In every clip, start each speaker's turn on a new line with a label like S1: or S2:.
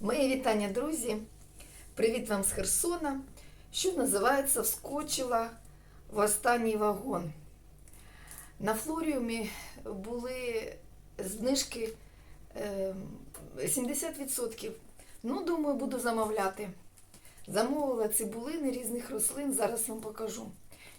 S1: Мої вітання, друзі! Привіт вам з Херсона, що називається Вскочила в останній вагон. На флоріумі були знижки е, 70%. Ну, думаю, буду замовляти. Замовила цибулини різних рослин, зараз вам покажу.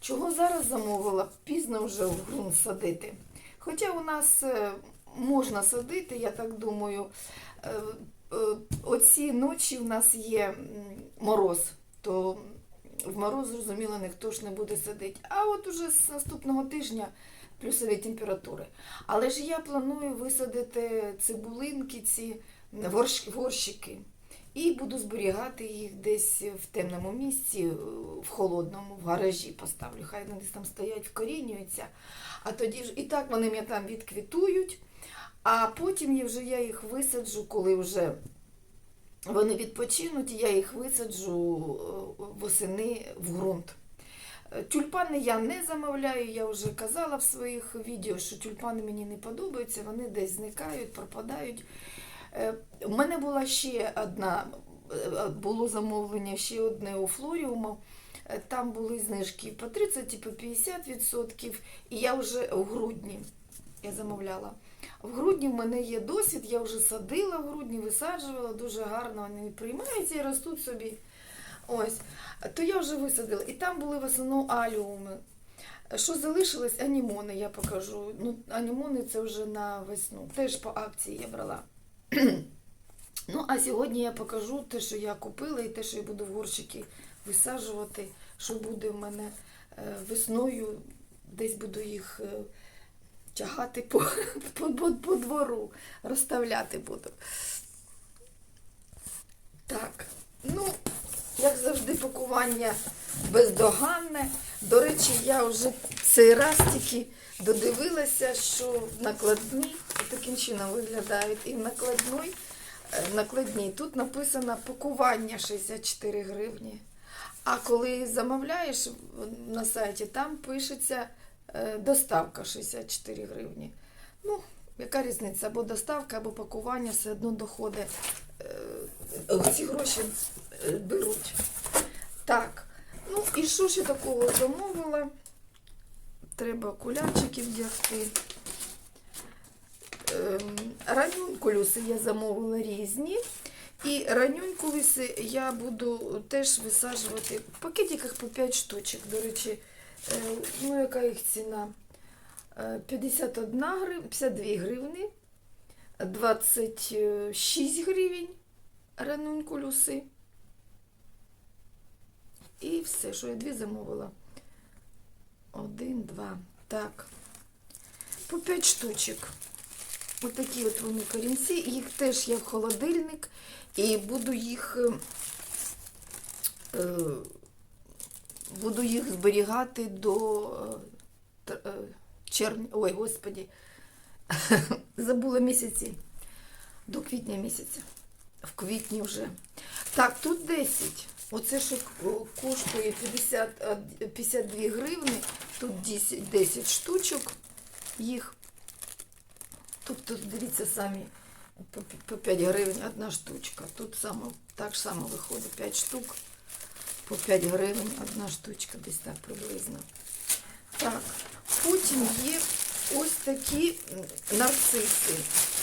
S1: Чого зараз замовила? Пізно вже в ґрунт садити. Хоча у нас е, можна садити, я так думаю. Е, е, Оці ночі в нас є мороз, то в мороз, зрозуміло, ніхто ж не буде садити. А от уже з наступного тижня плюсові температури. Але ж я планую висадити цибулинки, ці горщики. І буду зберігати їх десь в темному місці, в холодному, в гаражі поставлю. Хай вони там стоять, вкорінюються. А тоді ж і так вони мене там відквітують. А потім вже я їх висаджу, коли вже вони відпочинуть, я їх висаджу е, восени в ґрунт. Е, Тюльпани я не замовляю, я вже казала в своїх відео, що тюльпани мені не подобаються, вони десь зникають, пропадають. Е, У мене була ще одна, було замовлення ще одне у Флоріуму. Там були знижки по 30 і по 50%. І я вже в грудні я замовляла. В грудні в мене є досвід, я вже садила в грудні, висаджувала, дуже гарно вони приймаються і ростуть собі. Ось. То я вже висадила. І там були в основному аліуми. Що залишилось? Анімони, я покажу. Ну, анімони це вже на весну. Теж по акції я брала. Ну, а сьогодні я покажу те, що я купила, і те, що я буду в горщики висаджувати, що буде в мене е, весною. Десь буду їх е, тягати по, по, по, по двору, розставляти буду. Так, ну, як завжди, пакування бездоганне. До речі, я вже цей раз тільки додивилася, що накладні таким чином виглядають. І в накладной, е, накладній тут написано пакування 64 гривні. А коли замовляєш на сайті, там пишеться доставка 64 гривні. Ну, яка різниця? Або доставка, або пакування все одно доходить. Е, Ці гроші е, беруть. Так, ну і що ще такого замовила? Треба окулярчики вдягти. Ем, Ранюнкулюси я замовила різні. І ранюнкулюси я буду теж висаджувати в пакетиках по 5 штучок. До речі, е, ну яка їх ціна? Е, 51 грив... 52 гривни, 26 гривень ранункулюси. І все, що я дві замовила. Один, два. Так. По 5 штучок. Отакі от вони корінці. Їх теж є в холодильник. І буду їх е, е, буду їх зберігати до е, е, червня. Ой, господі. Забула місяці. До квітня місяця. В квітні вже. Так, тут 10. Оце що коштує 50, е, 52 гривни. Тут 10, 10 штучок їх. Тобто, дивіться самі, по, по 5 гривень одна штучка. Тут саме, так само виходить 5 штук. По 5 гривень одна штучка, десь так приблизно. Так, потім є ось такі нарциси.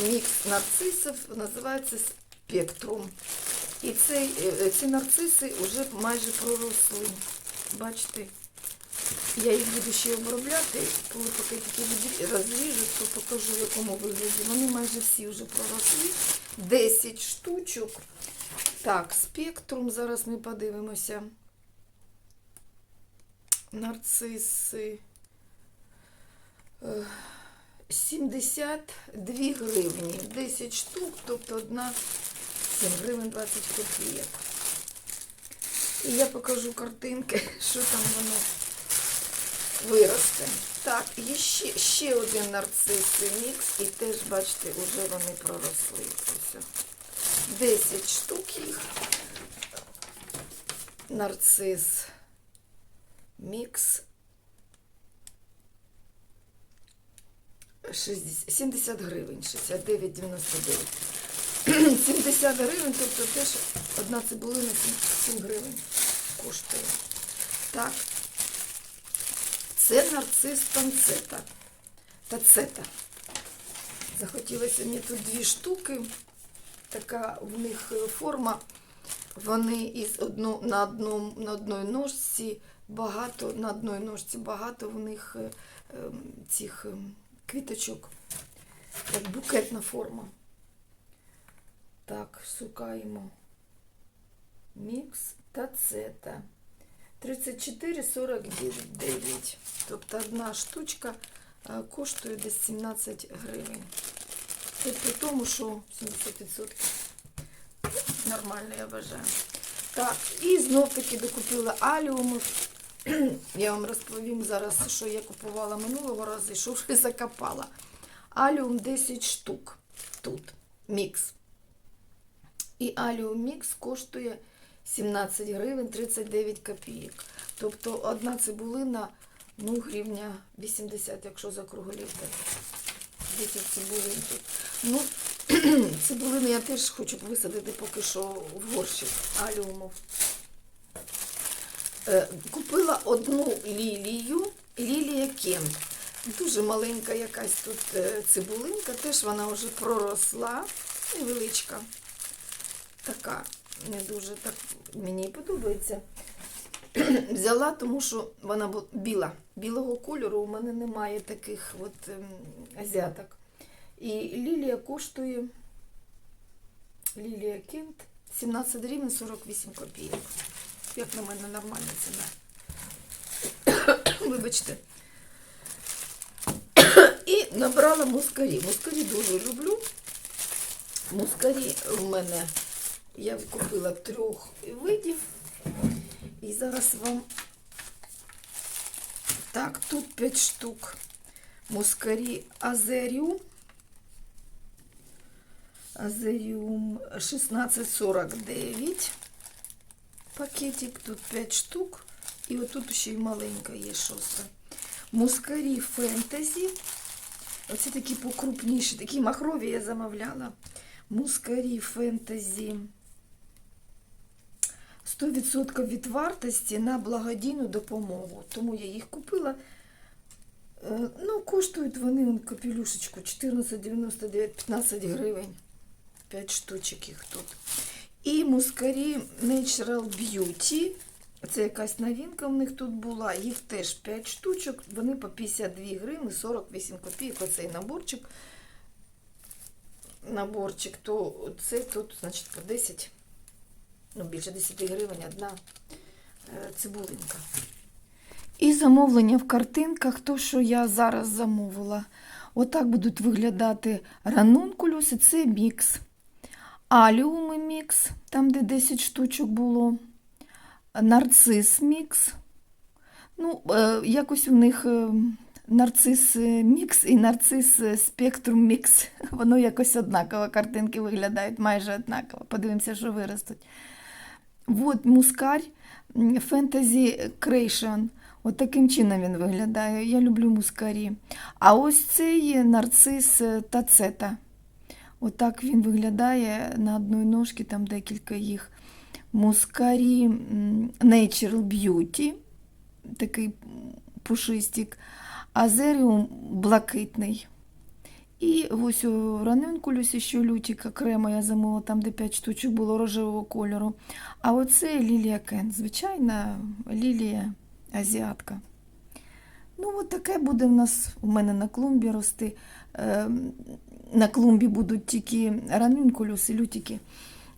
S1: Мікс нарцисів називається спектрум. І цей, е, ці нарциси вже майже проросли. Бачите, я їх буду ще обробляти, коли пакетики відрі- розріжу, то покажу, в якому вигляді. Вони майже всі вже проросли. 10 штучок. Так, спектрум, зараз ми подивимося. Нарциси. Е, 72 гривні. 10 штук, тобто одна 7 гривень 20 копійок. І я покажу картинки, що там воно виросте. Так, і ще, ще один нарцис мікс, і теж, бачите, вже вони проросли. Ось. 10 штук їх. Нарцис мікс. 60, 70 гривень, 69,99. 70 гривень, тобто теж одна цибулина 7 гривень коштує. Так. Це нарцис панцета. Тацета. Захотілося мені тут дві штуки. Така в них е, форма. Вони із одну, на, одному, на одній ножці багато, на одній ножці багато в них е, ем, цих ем, квіточок. Як букетна форма. Так, шукаємо. Мікс та цета. 34,49. Тобто одна штучка е, коштує десь 17 гривень. Це при тому, що 70% нормально, я вважаю. Так, і знов таки докупила аліуму. Я вам розповім зараз, що я купувала минулого разу і що вже закопала. Аліум 10 штук тут, мікс. І аліум мікс коштує 17 гривень 39 копійок. Тобто одна цибулина, ну, гривня 80, якщо закруглити. 10 цибулин тут. Ну, цибулини я теж хочу висадити поки що в горщик аліумов. Е, Купила одну лілію, лілія Кент. Дуже маленька якась тут е, цибулинка, теж вона вже проросла, невеличка. Така, не дуже так мені подобається. Взяла, тому що вона біла. Білого кольору у мене немає таких от ем, азіаток. І лілія коштує лілія Кент 17 гривень 48 копійок. Як на мене нормальна ціна. Вибачте. І набрала мускарі. Мускарі дуже люблю. Мускарі в мене я купила трьох видів. І зараз вам. Так, тут 5 штук. Мускарі Азеріум. Азеріум 1649. Пакетик, тут 5 штук. І отут ще й маленька є шоста. Мускарі фентезі. Оці такі покрупніші, такі махрові я замовляла. Мускарі фентезі. 100% від вартості на благодійну допомогу. Тому я їх купила. Е, Ну, коштують вони капелюшечку 14,99, 15 гривень. 5 штучок їх тут. І мускарі Natural Beauty. Це якась новинка в них тут була. Їх теж 5 штучок. Вони по 52 гривні 48 копійок. Оцей наборчик. Наборчик, то це тут, значить, по 10, ну, більше 10 гривень одна е, цибулинка. І замовлення в картинках, то, що я зараз замовила. Отак будуть виглядати ранункулюси, це мікс. Аліуми мікс, там, де 10 штучок було. Нарцис мікс. Ну, е, якось у них е, нарцис е, мікс і нарцис спектрум мікс. Воно якось однаково. Картинки виглядають майже однаково. Подивимося, що виростуть. От мускарь Fantasy Creation. От таким чином він виглядає. Я люблю мускарі. А ось цей нарцис тацета. Отак він виглядає на одній ножці, там декілька їх. Мускарі Natural Beauty, такий пушистик, азеріум блакитний. І ось у ранункулюсі, що лютик окремо я замовила, там, де 5 штучок було рожевого кольору. А оце лілія Кен, звичайна лілія азіатка. Ну, от таке буде в нас у мене на клумбі рости. На клумбі будуть тільки ранункулюси, лютики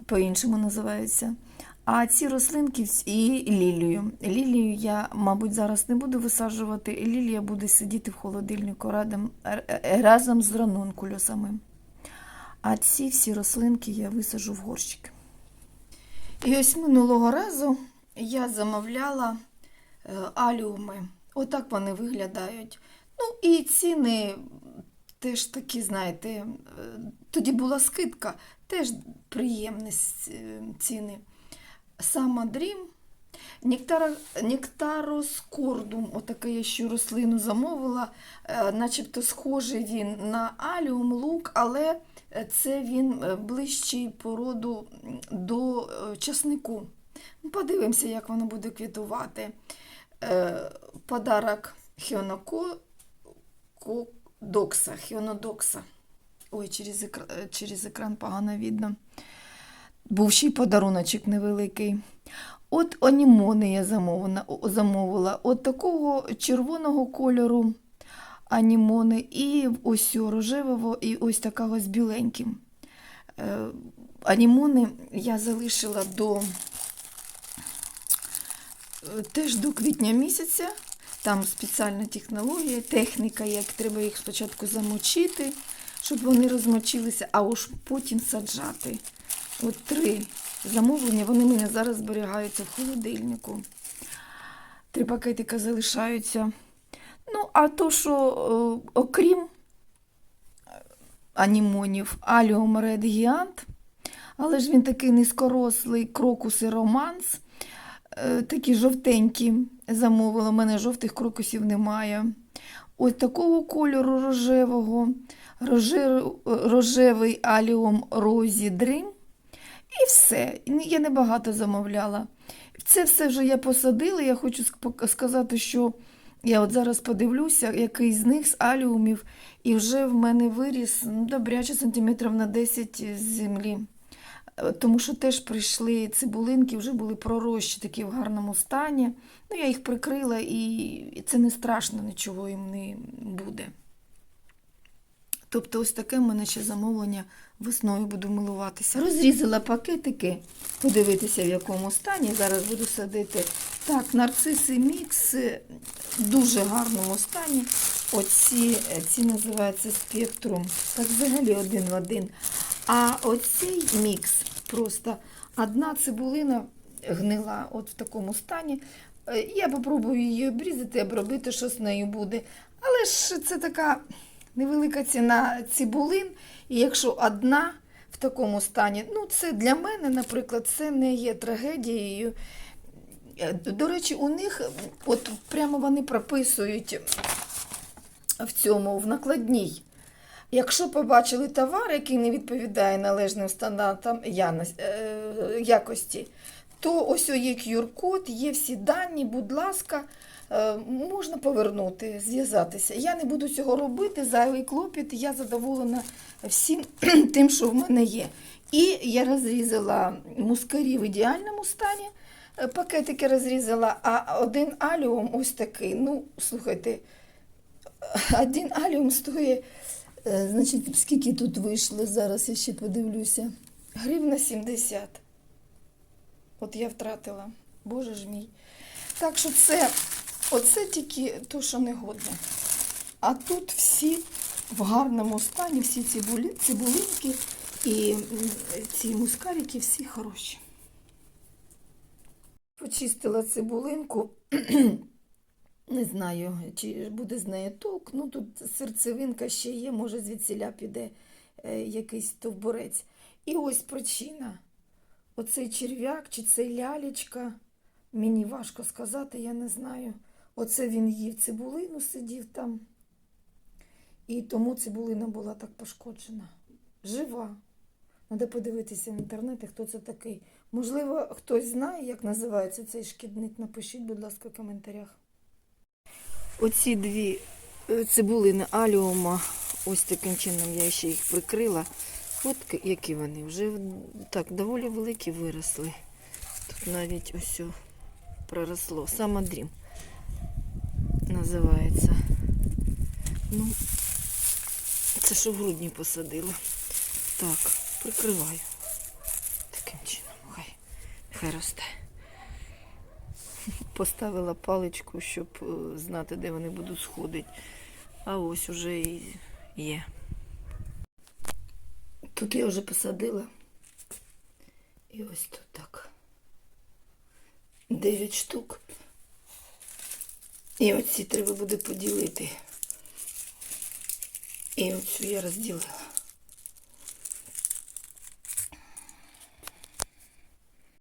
S1: по-іншому називаються. А ці рослинки і лілію. Лілію я, мабуть, зараз не буду висаджувати. Лілія буде сидіти в холодильнику радом, е, разом з ранункулюсами. А ці всі рослинки я висаджу в горщик. І ось минулого разу я замовляла е, аліуми. Отак вони виглядають. Ну і ціни теж такі, знаєте, е, тоді була скидка, теж приємні е, ціни. Сама Дрім нектароскордум, отаке я ще рослину замовила, е, начебто схожий він на аліум, лук, але це він ближчий по роду до часнику. Ну, Подивимося, як воно буде квітувати. Подарок Хіонако Ко- Докса, Хіонодокса. Ой, через екран, через екран погано видно. Був ще й подаруночок невеликий. От анімони я замовила, замовила. От такого червоного кольору анімони, і ось рожевого, і ось такого з біленьким. Е, анімони я залишила до е, теж до квітня місяця. Там спеціальна технологія, техніка, як треба їх спочатку замочити, щоб вони розмочилися, а уж потім саджати. От три замовлення, вони в мене зараз зберігаються в холодильнику. Три пакетика залишаються. Ну, а то, що е, окрім е, анімонів, аліум Red Giant, але ж він такий низькорослий крокус і романс, такі жовтенькі замовила. У мене жовтих крокусів немає. Ось такого кольору рожевого, рожев- рожевий аліум Розі Дрим. І все. Я небагато замовляла. Це все вже я посадила. Я хочу сказати, що я от зараз подивлюся, який з них з аліумів, і вже в мене виріс ну, добряче сантиметрів на 10 з землі. Е, Тому що теж прийшли цибулинки, вже були пророщі такі в гарному стані. Ну, я їх прикрила, і це не страшно, нічого їм не буде. Тобто, ось таке в мене ще замовлення весною буду милуватися. Розрізала пакетики, подивитися, в якому стані. Зараз буду садити. Так, нарциси мікс е, в дуже гарному стані. Оці е, ці називаються спектрум. Так взагалі один в один. А оцей мікс просто одна цибулина гнила от в такому стані. Е, Я попробую її обрізати, обробити, що з нею буде. Але ж це така невелика ціна цибулин. І якщо одна в такому стані, ну це для мене, наприклад, це не є трагедією. Е, До речі, у них от прямо вони прописують в цьому, в накладній. Якщо побачили товар, який не відповідає належним стандартам е, якості, то ось є QR-код, є всі дані, будь ласка, е, можна повернути, зв'язатися. Я не буду цього робити, зайвий клопіт, я задоволена всім тим, що в мене є. І я розрізала мускарі в ідеальному стані, е, пакетики розрізала, а один аліум ось такий. Ну, слухайте, один аліум стоїть, е, значить, скільки тут вийшло, зараз я ще подивлюся. Гривна 70. От я втратила. Боже ж мій. Так що це, оце тільки то, що не годне. А тут всі в гарному стані, всі цибулі, цибулинки і ці мускарики всі хороші. Почистила цибулинку. Не знаю, чи буде з нею толк. Ну тут серцевинка ще є, може звідсіля піде е, якийсь товбурець. І ось причина. Оцей черв'як чи цей лялечка, мені важко сказати, я не знаю. Оце він їв цибулину, сидів там. І тому цибулина була так пошкоджена. Жива. Треба подивитися в інтернеті, хто це такий. Можливо, хтось знає, як називається цей шкідник. Напишіть, будь ласка, в коментарях. Оці дві е, цибулини аліума, ось таким чином я ще їх прикрила. От які вони вже так доволі великі виросли. Тут навіть ось проросло. Самодрім називається. Ну, це що в грудні посадила. Так, прикриваю. Таким чином, хай, хай росте. Поставила паличку, щоб е, знати, де вони будуть сходити. А ось уже і є. Тут я вже посадила. І ось тут так. Дев'ять штук. І оці треба буде поділити. І оцю я розділила.